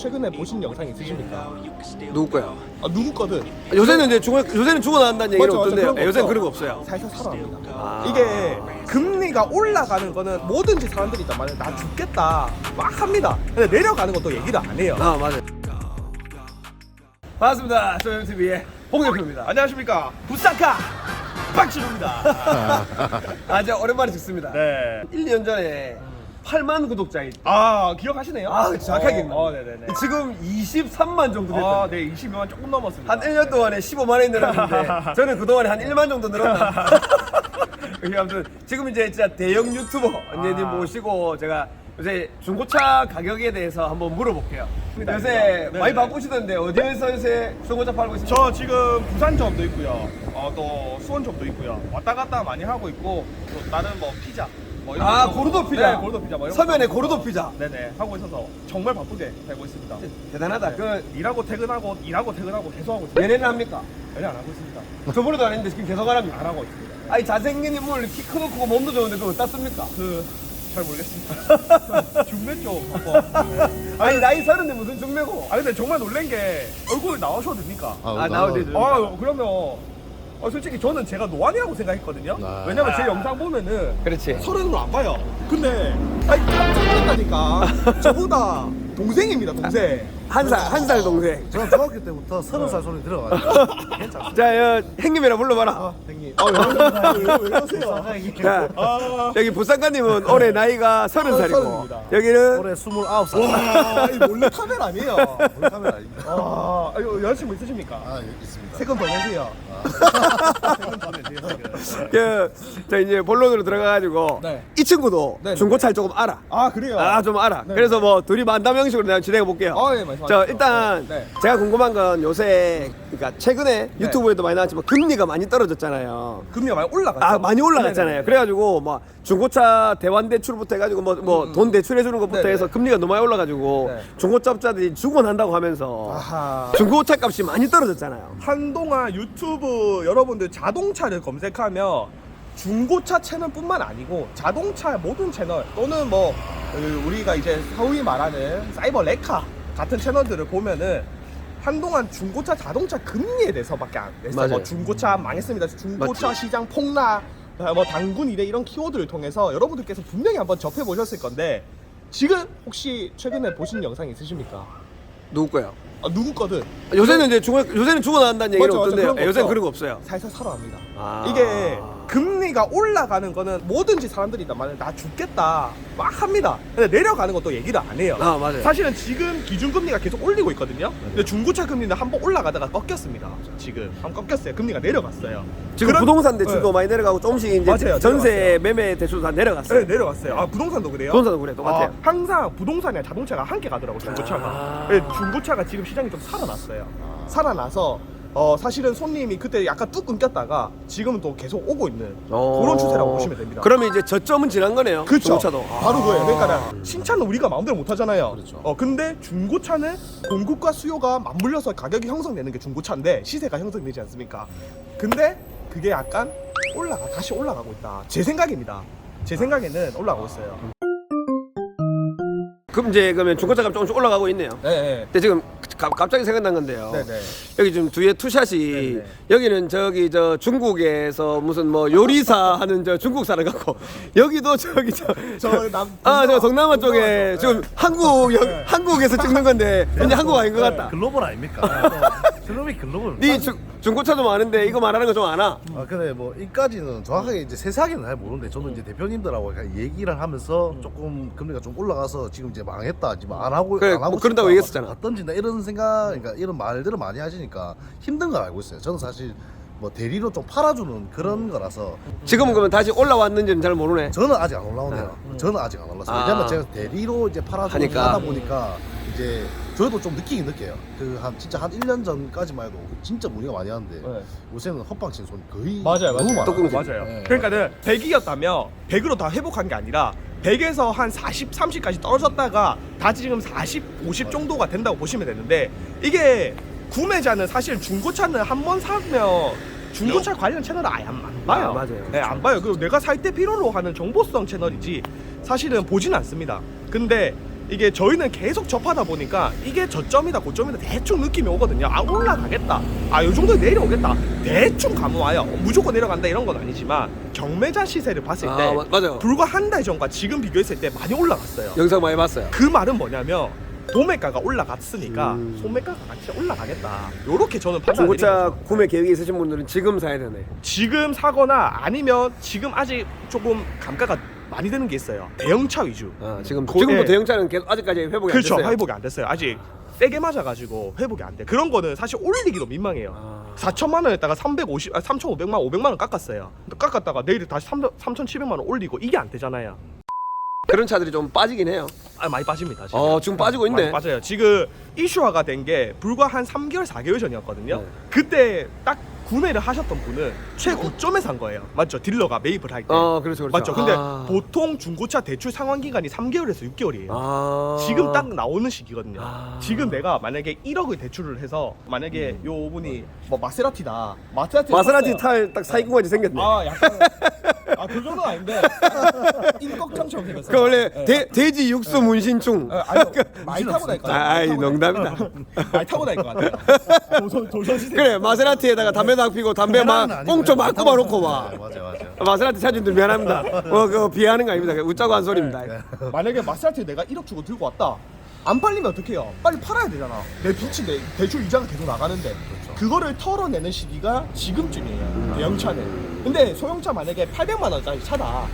최근에 보신 영상 있으십니까? 누구 거야? 아 누구 거든 요새는 이제 죽어 요새는 죽어 나간다는 얘기는 맞죠, 맞죠. 없던데요. 그런 거 예, 요새는 없죠. 그런 거 없어요. 살살 살아납니다. 아. 이게 금리가 올라가는 거는 뭐든지 사람들이 있단 말이에요. 나 죽겠다 막 합니다. 근데 내려가는 것도 얘기를 안 해요. 아 맞아요. 반갑습니다. 조영 TV의 홍 대표입니다. 안녕하십니까 부산카 박진우입니다. 아, 제가 오랜만에 찍습니다. 네. 1, 2년 전에 8만 구독자 있. 아 기억하시네요? 아, 정확하게 어. 어, 네네네. 지금 23만 정도 됐다. 아, 네, 20만 조금 넘었습니다. 한 1년 동안에 15만원이 늘었는데 저는 그동안에 한 1만 정도 늘었나 이게 아무튼 지금 이제 진짜 대형 유튜버 언니님 아. 모시고 제가 요새 중고차 가격에 대해서 한번 물어볼게요 요새 네, 많이 네. 바쁘시던데 어디에서 요새 중고차 팔고 있습니까? 저 지금 부산점도 있고요. 어, 또 수원점도 있고요. 왔다 갔다 많이 하고 있고 또 다른 뭐 피자. 뭐 이런 아 것도- 고르도 피자 네, 고르도 피자. 뭐 이런 서면에 것도 고르도 피자 네네 하고 있어서 정말 바쁘게 살고 있습니다. 대단하다 그 일하고 퇴근하고 일하고 퇴근하고 계속 하고 있습니다. 연애는 합니까? 연애 안 하고 있습니다. 저번에도 안 했는데 지금 계속 안 합니다 안 하고 있습니다. 아니 잘생긴 인물 키 크고 크고 몸도 좋은데 그거 씁니까? 그 잘 모르겠습니다. 중매 쪽 한번. 아니 나이 서른데 무슨 중매고 아 근데 정말 놀란 게 얼굴 나오셔도 됩니까? 아, 때도 아 그러면 어, 솔직히 저는 제가 노안이라고 생각했거든요. 아. 왜냐면 제 영상 보면은 그렇지 서른으로 안 봐요. 근데 아니 깜짝 놀랐다니까. 저보다 동생입니다 동생. 한 살 한 살 동생 저는 중학교 때부터 서른 살 소리 들어가지고 괜찮습니다. 자 여, 형님이라 불러봐라 형님. 아 왜, 왜 이러세요? 자, 아. 여기 부산가님은 올해 나이가 서른 살이고 서른입니다. 여기는 올해 스물아홉 살. 와, 이 몰래 카메라 아니에요? 우리 카메라 아닙니다. 아, 아, 여자친구 있으십니까? 아 여기 있습니다. 세금 더 내세요. 내세요. 그, 저 이제 본론으로 들어가가지고 네. 이 친구도 네, 네. 중고차를 조금 알아. 아 그래요? 아 좀 알아. 네. 그래서 뭐 둘이 만담 형식으로 내가 진행해 볼게요. 아, 예, 말씀하십시오. 저 일단 네. 제가 궁금한 건 요새 그러니까 최근에 네. 유튜브에도 많이 나왔지만 금리가 많이 떨어졌잖아요. 금리가 많이 올라갔죠. 아 많이 올라갔잖아요. 네네. 그래가지고 뭐 중고차 대환 대출부터 해가지고 뭐 뭐 돈 대출해 주는 것부터 음. 네네. 해서 금리가 너무 많이 올라가지고 네. 중고차업자들이 죽어난다고 하면서 아하. 중고차 값이 많이 떨어졌잖아요. 한동안 유튜브 여러분들 자동차를 검색하면 중고차 채널뿐만 아니고 자동차 모든 채널 또는 뭐 그, 우리가 이제 소위 말하는 사이버 레카 같은 채널들을 보면은 한동안 중고차 자동차 금리에 대해서밖에 안 했어요. 맞아요. 뭐 중고차 망했습니다. 중고차 맞지. 시장 폭락, 아, 뭐 당군 이래 이런 키워드를 통해서 여러분들께서 분명히 한번 접해 보셨을 건데 지금 혹시 최근에 보신 영상 있으십니까? 누구 거요? 아, 누구 거든 요새는 이제 죽어 요새는 죽어 나간다는. 없던데요. 그런 거 예, 요새는. 그런 거 없어요. 살살 살아납니다. 아. 이게 금리가 올라가는 거는 뭐든지 사람들이 말이에요. 나 죽겠다 막 합니다. 근데 내려가는 것도 얘기를 안 해요. 아, 맞아요. 사실은 지금 기준금리가 계속 올리고 있거든요. 근데 중고차 금리는 한 번 올라가다가 꺾였습니다. 지금 한 번 꺾였어요. 금리가 내려갔어요. 지금 그런- 부동산 대출도 네. 많이 내려가고 조금씩 이제 맞아요, 전세 내려갔어요. 매매 대출도 다 내려갔어요. 네, 내려갔어요. 아, 부동산도 그래요? 부동산도 그래 똑같아요. 아, 항상 부동산이랑 자동차가 함께 가더라고 중고차가. 아. 네, 중고차가 지금 시장이 좀 살아났어요. 살아나서 어, 사실은 손님이 그때 약간 뚝 끊겼다가 지금은 또 계속 오고 있는 어. 그런 추세라고 보시면 됩니다. 그러면 이제 저점은 지난 거네요. 그렇죠. 중고차도. 바로 그거예요. 그러니까 신차는 우리가 마음대로 못 하잖아요. 그렇죠. 어 근데 중고차는 공급과 수요가 맞물려서 가격이 형성되는 게 중고차인데 시세가 형성되지 않습니까? 근데 그게 약간 올라가 다시 올라가고 있다. 제 생각입니다. 제 생각에는 올라가고 있어요. 그럼 이제 그러면 중고차 값 조금씩 올라가고 있네요. 네, 네. 근데 지금 가- 갑자기 생각난 건데요. 네, 네. 여기 지금 뒤에 투샷이 네네. 여기는 저기 저 중국에서 무슨 뭐 요리사 하는 저 중국 사람 같고 여기도 저기 저저 남- 아, 저 동남아 동남아 쪽에 쪽. 지금 한국 여, 네. 한국에서 찍는 건데 왠지 한국 아닌 것 같다. 글로벌 아닙니까? 저놈이 글로벌. 네 중, 중고차도 많은데 이거 말하는 거 좀 아나? 아 근데 뭐 이까지는 정확하게 이제 세세하게는 잘 모르는데 저는 이제 대표님들하고 약간 얘기를 하면서 조금 금리가 좀 올라가서 지금 이제 망했다 지금 안 하고 그래, 안 하고 뭐 그런다고 싶다, 얘기했었잖아. 막 던진다 이런 생각 그러니까 이런 말들을 많이 하시니까 힘든 걸 알고 있어요. 저는 사실 뭐 대리로 좀 팔아주는 그런 거라서 지금은 그러면 다시 올라왔는지는 잘 모르네. 저는 아직 안 올라오네요. 저는 아직 안 올랐어요. 아. 왜냐면 제가 대리로 이제 팔아주고 하니까. 하다 보니까 이제 저도 좀 느끼긴 느껴요. 그 한 진짜 한 1년 전까지만 해도 진짜 문의가 많이 하는데 네. 요새는 헛방친 손이 거의 맞아요, 너무 많아요. 뚜껑 맞아요. 네. 그러니까는 100이었다면 100으로 다 회복한 게 아니라 100에서 한 40, 30까지 떨어졌다가 다시 지금 40, 50 정도가 된다고 보시면 되는데 이게 구매자는 사실 중고차는 한 번 사면 중고차 관련 채널을 아예 안 봐요. 아, 맞아요. 네, 안 봐요. 그리고 내가 살 때 필요로 하는 정보성 채널이지 사실은 보진 않습니다. 근데 이게 저희는 계속 접하다 보니까 이게 저점이다 고점이다 대충 느낌이 오거든요. 아 올라가겠다. 아 요 정도 내려오겠다. 대충 감은 와요. 무조건 내려간다 이런 건 아니지만 경매자 시세를 봤을 때 아, 마- 맞아요. 불과 한 달 전과 지금 비교했을 때 많이 올라갔어요. 영상 많이 봤어요. 그 말은 뭐냐면 도매가가 올라갔으니까 음. 소매가가 같이 올라가겠다. 요렇게 저는 판단을 중고차 구매 계획이 있으신 분들은 지금 사야 되네. 지금 사거나 아니면 지금 아직 조금 감가가 많이 드는 게 있어요. 대형차 위주. 아, 지금 고- 지금도 예. 대형차는 계속 아직까지 회복이 그렇죠. 안 됐어요. 회복이 안 됐어요. 아직 세게 맞아가지고 회복이 안 돼. 그런 거는 사실 올리기도 민망해요. 아. 4천만 원에다가 350, 아, 3,500만, 500만 원 깎았어요. 근데 깎았다가 내일 다시 3, 3,700만 원 올리고 이게 안 되잖아요. 그런 차들이 좀 빠지긴 해요. 아 많이 빠집니다. 지금. 어, 지금 빠지고 있네. 많이 빠져요. 지금 이슈화가 된 게 불과 한 3개월, 4개월 전이었거든요. 네. 그때 딱 구매를 하셨던 분은 최고점에 산 거예요. 맞죠? 딜러가 매입을 할 때. 어, 그렇죠, 그렇죠. 맞죠? 근데 아. 보통 중고차 대출 상환 기간이 3개월에서 6개월이에요. 아. 지금 딱 나오는 시기거든요. 아. 지금 내가 만약에 1억을 대출을 해서 만약에 요 분이 뭐 마세라티다. 마세라티 마세라티 탈 딱 사기꾼까지 생겼네. 아 약간 아 그 정도는 아닌데 인걱정처럼 생겼어요. 그 원래 네. 돼, 돼지 육수 문신충. 아, 아니 많이 타고 다닐 것 같아요. 아, 아이, 많이 타고 농담이다. 다닐- 많이 타고 다닐 것 같아요. 도전 도전 시대. 그래 마세라티에다가 담배도 안 피고 담배 막 꽁초 막 꼽아놓고 막 네, 맞아 맞아. 마세라티 차주들 미안합니다. 뭐그 비하하는 거 아닙니다. 웃자고 한 소리입니다. 만약에 마세라티 내가 1억 주고 들고 왔다. 안 팔리면 어떡해요? 빨리 팔아야 되잖아. 내 빚이 내 대출 이자가 계속 나가는데 그거를 털어내는 시기가 지금쯤이에요. 대형차는. 근데 소형차 만약에 800만 원짜리 차다.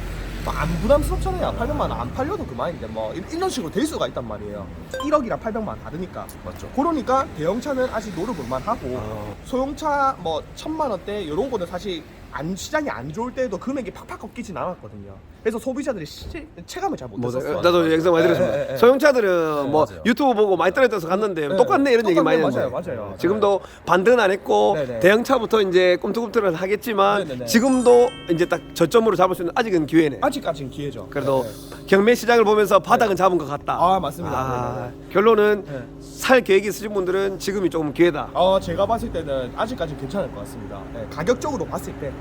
뭐안 부담스럽잖아요. 800만 원 안 팔려도 그만인데 뭐 이- 이런 식으로 될 수가 있단 말이에요. 1억이랑 800만 원 다르니까. 맞죠. 그러니까 대형차는 아직 노려볼만 하고 어. 소형차 뭐 천만 원대 이런 거는 사실 안 시장이 안 좋을 때도 금액이 팍팍 꺾이진 않았거든요. 그래서 소비자들이 시, 체감을 잘 뭐, 못했었어요. 나도 영상 많이 예, 들었습니다. 예, 예. 소형차들은 뭐 맞아요. 유튜브 보고 많이 떨어져서 갔는데 네. 똑같네 이런 얘기 많이 똑같네, 했는데 맞아요, 맞아요. 지금도 반등은 안 했고 네, 네. 대형차부터 이제 꿈틀꿈틀은 하겠지만 네, 네, 네. 지금도 이제 딱 저점으로 잡을 수 있는 아직은 기회네. 아직까지는 기회죠. 그래도 네, 네. 경매 시장을 보면서 바닥은 잡은 것 같다. 아, 맞습니다. 아, 네, 결론은 네. 살 계획이 있으신 분들은 지금이 조금 기회다. 어, 제가 봤을 때는 아직까지 괜찮을 것 같습니다. 네, 가격적으로 봤을 때.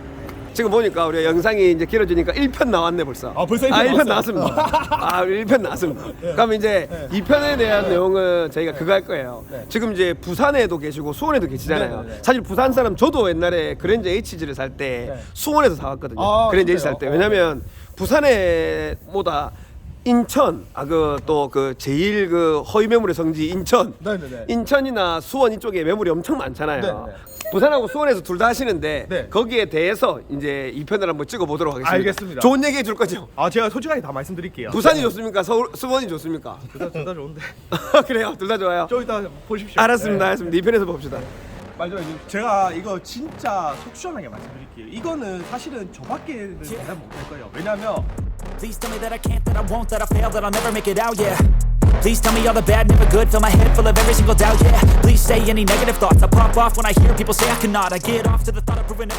지금 보니까 우리 영상이 이제 길어지니까 1편 나왔네 벌써. 아, 벌써 1편 아, 1편 나왔어요? 나왔습니다. 아, 1편 나왔습니다. 그럼 이제 네. 2편에 대한 내용은 저희가 그거 할 거예요. 네. 지금 이제 부산에도 계시고 수원에도 계시잖아요. 네, 네, 네. 사실 부산 사람 저도 옛날에 그랜저 HG를 살때 네. 수원에서 사왔거든요. 아, 그랜저 HG 살 때. 진짜요? 왜냐면 부산에보다 인천 아 그 또 그 제일 그 허위 매물의 성지 인천 네네네. 인천이나 수원 이쪽에 매물이 엄청 많잖아요. 네네. 부산하고 수원에서 둘 다 하시는데 네. 거기에 대해서 이제 2편을 한번 찍어 보도록 하겠습니다. 알겠습니다. 좋은 얘기 해줄 거죠? 아, 제가 솔직하게 다 말씀드릴게요. 부산이 좋습니까? 서울 수원이 좋습니까? 둘다 둘 다 좋은데. 그래요. 둘 다 좋아요. 좀 이따 보십시오. 알았습니다. 네. 알았습니다. 2편에서 봅시다. 맞아요. 제가 이거 진짜 속 시원하게 말씀드릴게요. 이거는 사실은 저밖에는 대답 못할 거예요. 왜냐면 Please tell me that I can't, that I won't, that I fail, that I'll never make it out, yeah. Please tell me all the bad, never good, fill my head full of every single doubt, yeah. Please say any negative thoughts, I pop off when I hear people say I cannot. I get off to the thought of proving everyone.